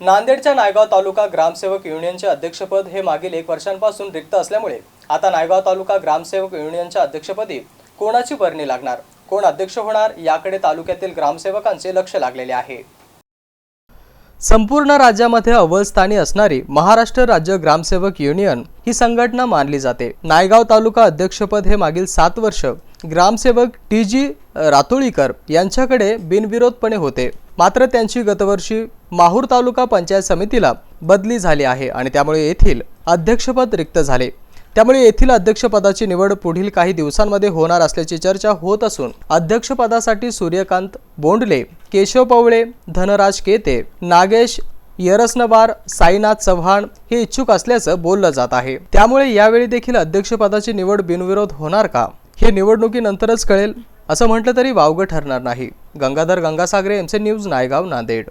नांदेडच्या नायगाव तालुका ग्रामसेवक युनियनचे अध्यक्षपद हे मागील एक वर्षांपासून रिक्त असल्यामुळे आता नायगाव तालुका ग्रामसेवक युनियनच्या अध्यक्षपदी कोणाची वर्णी लागणार? कोण अध्यक्ष होणार? याकडे तालुक्यातील ग्रामसेवकांचे लक्ष लागलेले आहे. संपूर्ण राज्यामध्ये अव्वल स्थानी असणारी महाराष्ट्र राज्य ग्रामसेवक युनियन ही संघटना मानली जाते. नायगाव तालुका अध्यक्षपद हे मागील सात वर्ष ग्रामसेवक टी जी रातोळीकर यांच्याकडे बिनविरोधपणे होते. मात्र त्यांची गतवर्षी माहूर तालुका पंचायत समितीला बदली झाली आहे आणि त्यामुळे येथील अध्यक्षपद रिक्त झाले. त्यामुळे येथील अध्यक्षपदाची निवड पुढील काही दिवसांमध्ये होणार असल्याची चर्चा होत असून अध्यक्षपदासाठी सूर्यकांत बोंडले केशव पवळे धनराज केते नागेश यरसनबार साईनाथ चव्हाण हे इच्छुक असल्याचं बोललं जात आहे. त्यामुळे यावेळी देखील अध्यक्षपदाची निवड बिनविरोध होणार का? हे निवडणुकीनंतरच कळेल असं म्हटलं तरी वावगं ठरणार नाही. गंगाधर गंगासागरे एमचे न्यूज नायगाव नांदेड.